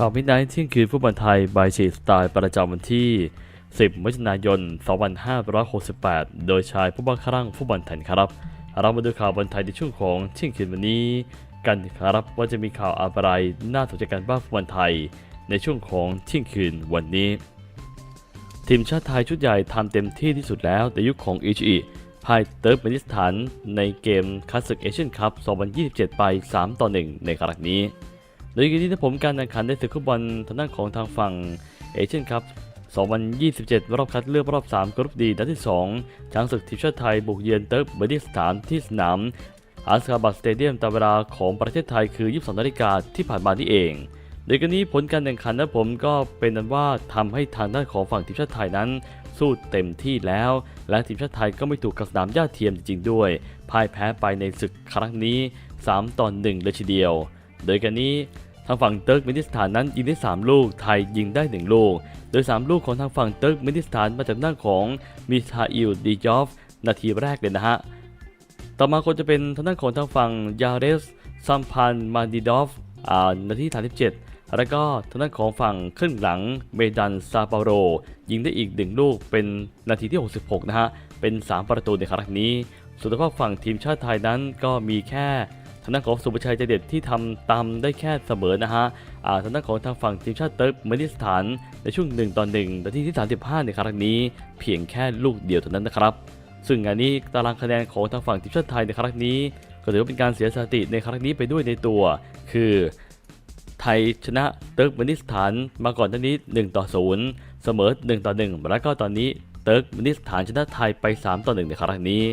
ข่าวมิดไนท์เที่ยงคืนฟุตบอลไทยบายชีสไตล์ประจำวันที่ 10 มิถุนายน 2568 โดยชายผู้บังคับรังฟุตบอลไทยครับ เรามาดูข่าวบอลไทยในช่วงของเที่ยงคืนวันนี้ กันครับว่าจะมีข่าวอะไรน่าสนใจกันบ้างฟุตบอลไทย ในช่วงของเที่ยงคืนวันนี้ ทีมชาติไทยชุดใหญ่ทำเต็มที่ที่สุดแล้วในยุคของอิชิพ่ายเติร์กเมนิสถานในเกมคัสซึกเอเชียนคัพ 2027 ไป 3 ต่อ 1 ในครั้งนี้ โดยกิจที่ผมการแข่งขันในศึกฟุตบอลทางด้านของทางฝั่งเอเชียนคัพ2027 รอบคัดเลือกรอบ 3 กรุ๊ปดีนัดที่ 2 ช้างศึกทีมชาติไทยบุกเยือนเติร์กเมนิสถานที่สนามอาสคาบัตสเตเดียมตามเวลาของประเทศไทยคือ 22นาฬิกาที่ผ่านมานี่เอง โดยกันนี้ผลการแข่งขันนะผมก็เป็นนั้นว่าทำให้ทางด้านของฝั่งทีมชาติไทยนั้น สู้เต็มที่แล้ว และทีมชาติไทยก็ไม่ถูกกับสนามหญ้าเทียมจริงๆด้วยพ่ายแพ้ไปในศึกครั้งนี้ 3 ต่อ1เลยทีเดียว โดยกันนี้ ทางฝั่งเติร์กเมนิสถานนั้นยิงได้ 3 ลูก ไทยยิงได้ 1 ลูก โดย 3 ลูกของทางฝั่งเติร์กเมนิสถานมาจากด้านของมิทาอิลดีจอฟ นาทีแรกเลยนะฮะ ต่อมาคนจะเป็นทางด้านของทางฝั่งยาเรสซัมพันมาดิดอฟ อ่า นาที37 แล้วก็ทางด้านของฝั่งครึ่งหลังเมดันซาเปาโร ยิงได้อีกหนึ่งลูก เป็นนาทีที่ 66 นะฮะ เป็น 3 ประตูในครั้งนี้ส่วนทางฝั่งทีมชาติไทยนั้นก็มีแค่ ทางด้านของสุภชัยใจเด็ดที่ทำตามได้แค่เสมอนะฮะอาทางด้านของทางฝั่งทีมชาติเติร์กเมนิสถานในช่วง1ต่อ1นาทีที่ 35 ในครั้งนี้ เพียงแค่ลูกเดียวเท่านั้นนะครับ ซึ่งงานนี้ตารางคะแนนของทางฝั่งทีมชาติไทยในครั้งนี้ ก็ถือว่าเป็นการเสียสติในครั้งนี้ไปด้วยในตัว คือไทยชนะเติร์กเมนิสถานมาก่อนหน้านี้ 1 ต่อ 0 เสมอ 1 ต่อ 1 แล้วก็ตอนนี้ เติร์กเมนิสถานชนะไทยไป 3 ต่อ 1 ในครั้งนี้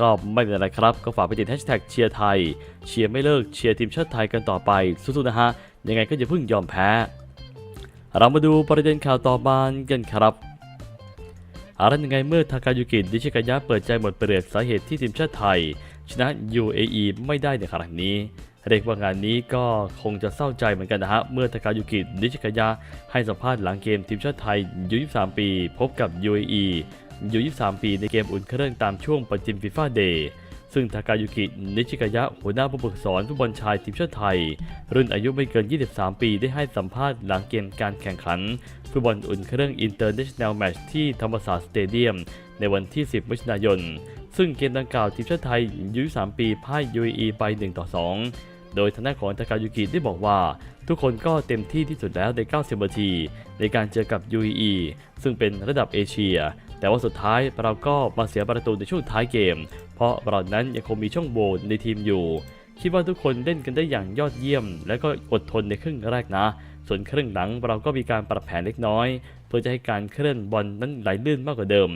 ก็ไม่เป็นไรครับ ก็ฝากไปติดแฮชแท็กเชียร์ไทย เชียร์ไม่เลิกเชียร์ทีมชาติไทยกันต่อไปสู้ๆนะฮะ ยังไงก็อย่าเพิ่งยอมแพ้ เรามาดูประเด็นข่าวต่อมากันครับอะไรยังไงเมื่อทากายุกิดิชิกายะเปิดใจหมดเปลือกสาเหตุที่ทีมชาติไทย ชนะ UAE ไม่ได้ในครั้งนี้ เรียกว่างานนี้ก็คงจะเศร้าใจเหมือนกันนะฮะ เมื่อทากายุกิดิชิกายะให้สัมภาษณ์หลังเกมทีมชาติไทยยู23 ปี พบกับ UAE ยู23 ปีในเกมอุ่นเครื่องตามช่วงปฏิมฟีฟ่าเดย์ซึ่งทากายุกินิชิกายะหัวหน้าผู้ฝึกสอนฟุตบอลชายทีมชาติไทย รุ่นอายุไม่เกิน 23 ปีได้ให้สัมภาษณ์หลังเกมการแข่งขันฟุตบอลอุ่นเครื่อง International Match ที่ธรรมศาสตร์สเตเดียม ในวันที่ 10 มิถุนายน ซึ่งเกมดังกล่าวทีมชาติไทยยุ3ปีพ่าย UAE ไป 1 ต่อ 2 โดยทางด้านของทากายุกิได้บอกว่า ทุกคนก็เต็มที่ที่สุดแล้วใน 90 นาที ในการเจอกับ UAE ซึ่งเป็นระดับเอเชีย แต่ว่าสุดท้ายเราก็มาเสียประตูในช่วงท้ายเกม เพราะเรานั้นยังคงมีช่องโหว่ในทีมอยู่ คิดว่าทุกคนเล่นกันได้อย่างยอดเยี่ยม และก็อดทนในครึ่งแรกนะ ส่วนครึ่งหลังเราก็มีการปรับแผนเล็กน้อย เพื่อจะให้การเคลื่อนบอลนั้นไหลลื่นมากกว่าเดิม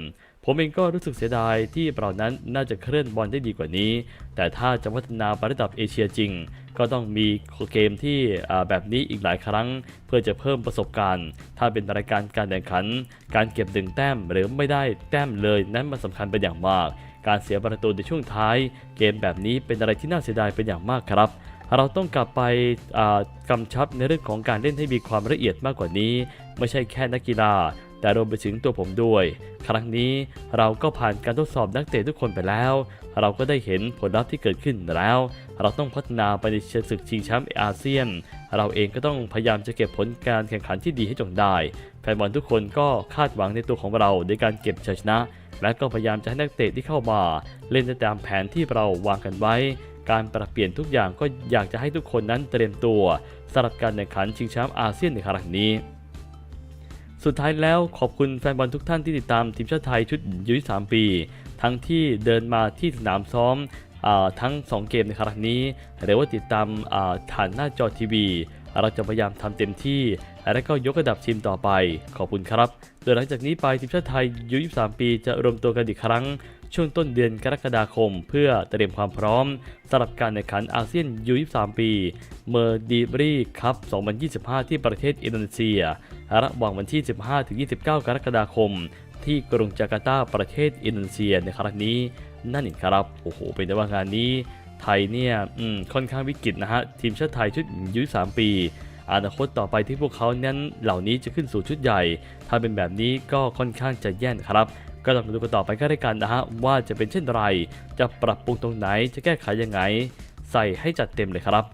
ผมเองก็รู้สึกเสียดายที่เรานั้นน่าจะเคลื่อนบอลได้ดีกว่านี้ แต่ถ้าจะพัฒนาไประดับเอเชียจริง ก็ต้องมีเกมที่แบบนี้อีกหลายครั้ง เพื่อจะเพิ่มประสบการณ์ ถ้าเป็นรายการการแข่งขัน การเก็บดึงแต้มหรือไม่ได้แต้มเลยนั้นมันสำคัญเป็นอย่างมาก การเสียประตูในช่วงท้าย เกมแบบนี้เป็นอะไรที่น่าเสียดายเป็นอย่างมากครับเราต้องกลับไปกำชับในเรื่องของการเล่นให้มีความละเอียดมากกว่านี้ ไม่ใช่แค่นักกีฬา แต่รวมไปถึงตัวผมด้วย ครั้งนี้เราก็ผ่านการทดสอบนักเตะทุกคนไปแล้ว เราก็ได้เห็นผลลัพธ์ที่เกิดขึ้นแล้ว เราต้องพัฒนาไปในเชิงศึกชิงแชมป์อาเซียน เราเองก็ต้องพยายามจะเก็บผลการแข่งขันที่ดีให้จงได้ แฟนบอลทุกคนก็คาดหวังในตัวของเราในการเก็บชัยชนะ และก็พยายามจะให้นักเตะที่เข้ามา เล่นตามแผนที่เราวางกันไว้ การปรับเปลี่ยนทุกอย่างก็อยากจะให้ทุกคนนั้นเตรียมตัวสำหรับการแข่งขันชิงแชมป์อาเซียนในครั้งนี้สุดท้ายแล้วขอบคุณแฟนบอลทุกท่านที่ติดตามทีมชาติไทยชุดยู23ปี ทั้งที่เดินมาที่สนามซ้อม ทั้ง 2 เกมในครั้งนี้ หรือว่าติดตามอ่าผ่านหน้าจอทีวี เราจะพยายามทำเต็มที่ และก็ยกระดับทีมต่อไป ขอบคุณครับ โดยหลังจากนี้ไปทีมชาติไทยยู23 ปีจะรวมตัวกันอีกครั้ง ช่วงต้นเดือนกรกฎาคม เพื่อเตรียมความพร้อมสำหรับการแข่งขันอาเซียนยู23 ปี เมอร์ดีบรีคัพ 2025 ที่ประเทศอินโดนีเซีย ระหว่างวันที่ 15-29 กรกฎาคมที่กรุงจาการ์ตาประเทศอินโดนีเซียในครั้งนี้ นั่นเองครับโอ้โหเป็นได้ว่างานนี้ไทยเนี่ยค่อนข้างวิกฤตนะฮะทีมชาติไทยชุดอายุ3ปีอนาคตต่อไปที่พวกเขานั้นเหล่านี้จะขึ้นสู่ชุดใหญ่ ถ้าเป็นแบบนี้ก็ค่อนข้างจะแย่นะครับ ก็ต้องมาดูกันต่อไปก็ได้กันนะฮะว่าจะเป็นเช่นไร จะปรับปรุงตรงไหนจะแก้ไขยังไง ใส่ให้จัดเต็มเลยครับ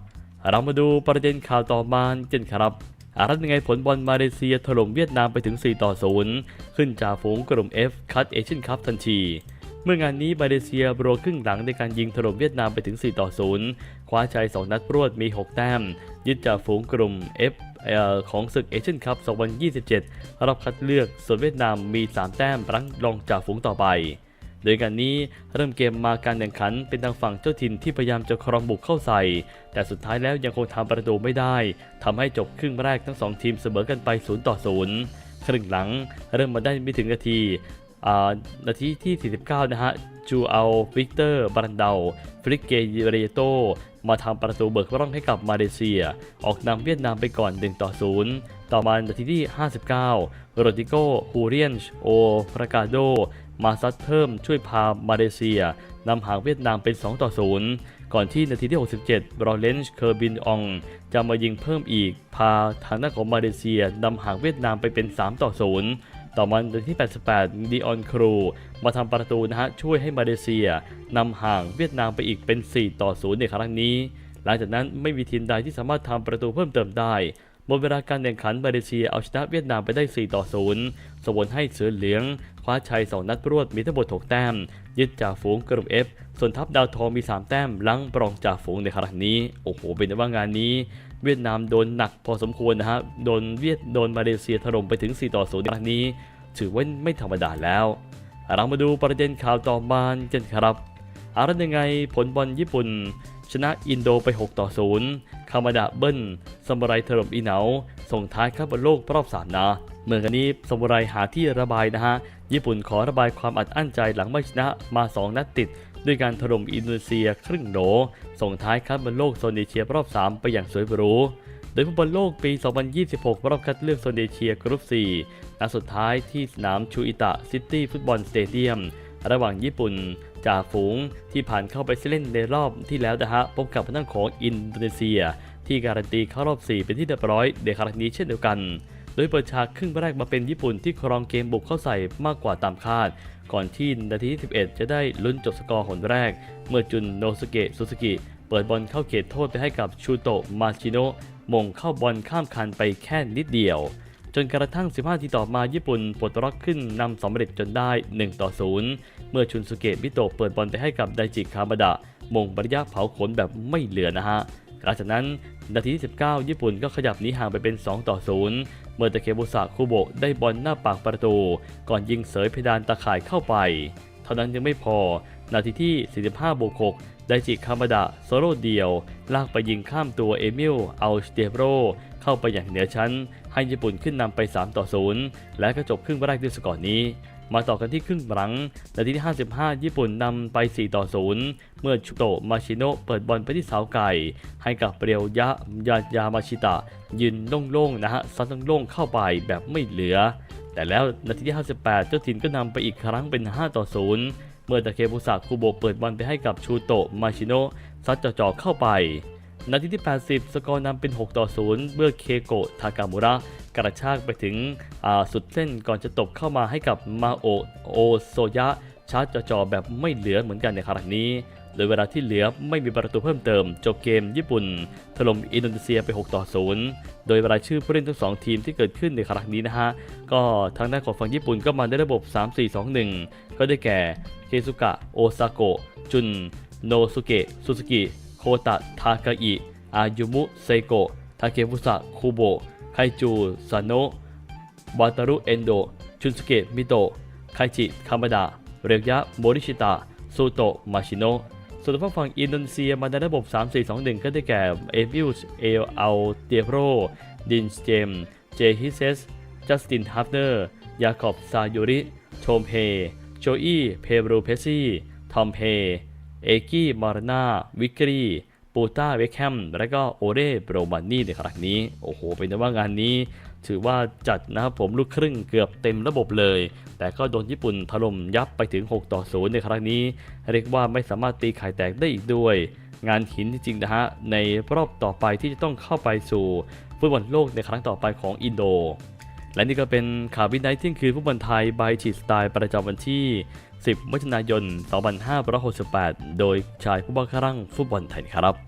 เรามาดูประเด็นข่าวต่อมากันครับอารัตยังไงผลบอลมาเลเซียถล่มเวียดนามไปถึง 4 ต่อ 0 ขึ้นจากฝูงกลุ่ม F คัดเอเชียนคัพทันที เมื่องานนี้มาเลเซียโบรครึ่งหลังในการยิงถล่มเวียดนามไปถึง 4 ต่อ 0 คว้าชัย 2 นัดรวดมี 6 แต้ม ยึดจากฝูงกลุ่ม F เอ่อของศึกเอเชียนคัพ 2027 รอบคัดเลือก ส่วนเวียดนามมี 3 แต้มรั้งรองจากฝูงต่อไป โดยการนี้เริ่มเกมมาการแข่งขันเป็นทางฝั่งเจ้าถิ่นที่พยายามจะครองบุกเข้าใส่ แต่สุดท้ายแล้วยังคงทำประตูไม่ได้ ทำให้จบครึ่งแรกทั้งสองทีมเสมอกันไป 0 ต่อ 0 ครึ่งหลังเริ่มมาได้ไม่ถึงนาที นาทีที่ 49 นะฮะ จูเอัลวิกเตอร์บรันเดาฟริกเกเรโต มาทำประตูเบิกร่องให้กับมาเลเซีย ออกนำเวียดนามไปก่อน 1 ต่อ 0 ต่อมานาทีที่ 59 โรดิโกฮูเรียนชโอปรากาโด มาซัดเพิ่มช่วยพามาเลเซียนำห่างเวียดนามเป็น 2 ต่อ 0 ก่อนที่นาทีที่ 67บรอเลนช์ เคอร์บินออง จะมายิงเพิ่มอีก พาทางด้านของมาเลเซียนำห่างเวียดนามไปเป็น 3 ต่อ 0 ต่อมาในทีที่ 88 ดีออนครู มาทำประตูนะฮะช่วยให้มาเลเซียนำห่างเวียดนามไปอีกเป็น 4 ต่อ 0 ในครั้งนี้ หลังจากนั้นไม่มีทีมใดที่สามารถทำประตูเพิ่มเติมได้ หมดเวลาการแข่งขันมาเลเซียเอาชนะเวียดนามไปได้ 4 ต่อ 0ส่งผลให้เสือเหลือง คว้าชัย 2 นัดรวดมีทั้งหมด 6 แต้ม ยึดจากฝูงกลุ่ม F ส่วนทัพดาวทองมี 3 แต้มลังปรองจากฝูงในครั้งนี้ โอ้โห เป็นว่างานนี้ เวียดนามโดนหนักพอสมควรนะฮะ โดนเวียดโดนมาเลเซียถล่มไปถึง 4 ต่อ 0 ในครั้งนี้ ถือว่าไม่ธรรมดาแล้ว เรามาดูประเด็นข่าวต่อมากันครับอารันยังไงผลบอลญี่ปุ่น ชนะอินโดไป 6 ต่อ 0 คามาดะเบิ้ลซามูไรถล่มอีเหนาส่งท้ายเข้าบอลโลกรอบ3นะเมื่อกันนี้ซามูไรหาที่ระบายนะฮะ ญี่ปุ่นขอระบายความอัดอั้นใจหลังไม่ชนะมา 2 นัดติด ด้วยการถล่มอินโดนีเซียครึ่งโหลส่งท้ายคัดบอลโลกโซนเอเชียรอบ 3 ไปอย่างสวยหรูโดยฟุตบอลโลกปี 2026 รอบคัดเลือกโซนเอเชียกรุ๊ป 4 นัดสุดท้ายที่สนามชูอิตะซิตี้ฟุตบอลสเตเดียม ระหว่างญี่ปุ่นจ่าฝูงที่ผ่านเข้าไปเล่นในรอบที่แล้วนะฮะพบกับทางด้านของอินโดนีเซีย ที่การันตีเข้ารอบ 4 เป็นที่เรียบร้อยในครั้งนี้เช่นเดียวกัน โดยเปิดฉากครึ่งแรกมาเป็นญี่ปุ่นที่ครองเกมบุกเข้าใส่มากกว่าตามคาด ก่อนที่นาทีที่ 11 จะได้ลุ้นจบสกอร์หนแรก เมื่อจุนโนสุเกะซูซูกิเปิดบอลเข้าเขตโทษไปให้กับชูโตะมาชิโนะมงเข้าบอลข้ามคันไปแค่นิดเดียว นกระทั่ง 15 ทีต่อมาญี่ปุ่นปลดล็อกขึ้นนำสำเร็จจนได้ 1 ต่อ 0 เมื่อชุนสุเกะมิโตะเปิดบอลไปให้กับไดจิคามาดะ มงบริยะเผาขนแบบไม่เหลือนะฮะ หลังจากนั้นนาทีที่ 19 ญี่ปุ่นก็ขยับหนีห่างไปเป็น 2 ต่อ 0 เมื่อตะเคบุสะคุโบะได้บอลหน้าปากประตู ก่อนยิงเสยเพดานตะข่ายเข้าไป เท่านั้นยังไม่พอ นาทีที่ 45 บวก 6 ไดจิคามาดะโซโล่เดียว ลากไปยิงข้ามตัวเอมิลอัลสเตโร เข้าไปอย่างเหนือชั้น ให้ญี่ปุ่นขึ้นนำไป 3 ต่อ 0 และก็จบครึ่งแรกด้วยสกอร์นี้ มาต่อกันที่ครึ่งหลังนาทีที่ 55 ญี่ปุ่นนำไป 4 ต่อ 0 เมื่อชุโตะมาชิโนะเปิดบอลไปที่เสาไก่ ให้กับเรียวยะยายามาชิตะ ยืนโล่งๆนะฮะซัดโล่งๆเข้าไปแบบไม่เหลือ แต่แล้วนาทีที่ 58 เจ้าถิ่นก็นำไปอีกครั้งเป็น 5 ต่อ 0 เมื่อตะเคบุสะคุโบะเปิดบอลไปให้กับชูโตะมาชิโนะซัดจ่อๆเข้าไป นาทีที่ 80 สกอร์นำเป็น 6 ต่อ 0 เมื่อเคโกะทากามุระกระชากไปถึงสุดเส้นก่อนจะตบเข้ามาให้กับมาโอโอโซยะชาร์จจ่อแบบไม่เหลือเหมือนกันในครั้งนี้โดยเวลาที่เหลือไม่มีประตูเพิ่มเติม จบเกมญี่ปุ่น ถล่มอินโดนีเซียไป 6 ต่อ 0 โดยรายชื่อผู้เล่นทั้ง 2 ทีมที่เกิดขึ้นในครั้งนี้นะฮะ ก็ทางด้านของฝั่งญี่ปุ่นก็มาในระบบ 3-4-2-1 ก็ได้แก่ เคซุกะ โอซาโกะ จุน โนสุเกะซูซูกิ ตะทากาอิอายุมุเซโกะทาเคฟุสะคุโบไคจูซาโนะวาตารุเอนโด ชุนสเกะมิโตะไคจิคามาดะเรียกยะโมริชิตะซูโตะมาชิโนะส่วนทางฝั่งอินโดนีเซียมาในระบบ 3-4-2-1 ก็ได้แก่เอวิลส์เอลอัลเตียโรดินสเจม เจฮิเซส จัสตินฮัฟเนอร์ ยาคอบซายูริ โชมเฮ โจอี้ เพบรูเพซี่ ทอมเฮ เอกี้มาร์นาวิกรีปูต้าเวคแฮมและก็โอเรโบรมานี่ในครั้งนี้ โอ้โห เป็นว่างานนี้ ถือว่าจัดนะครับผมลูกครึ่งเกือบเต็มระบบเลย แต่ก็โดนญี่ปุ่นถล่มยับไปถึง 6 ต่อ 0 ในครั้งนี้ เรียกว่าไม่สามารถตีไข่แตกได้อีกด้วย งานหินจริงๆนะฮะ ในรอบต่อไปที่จะต้องเข้าไปสู่ฟุตบอลโลกในครั้งต่อไปของอินโด และนี่ก็เป็นข่าววินัยเที่คืนฟุตบอลไทยบายฉีดสไตล์ประจำวันที่ 10มิถุนายน 2568 โดยชายผู้บ้าครั่งฟุตบอลไทยครับ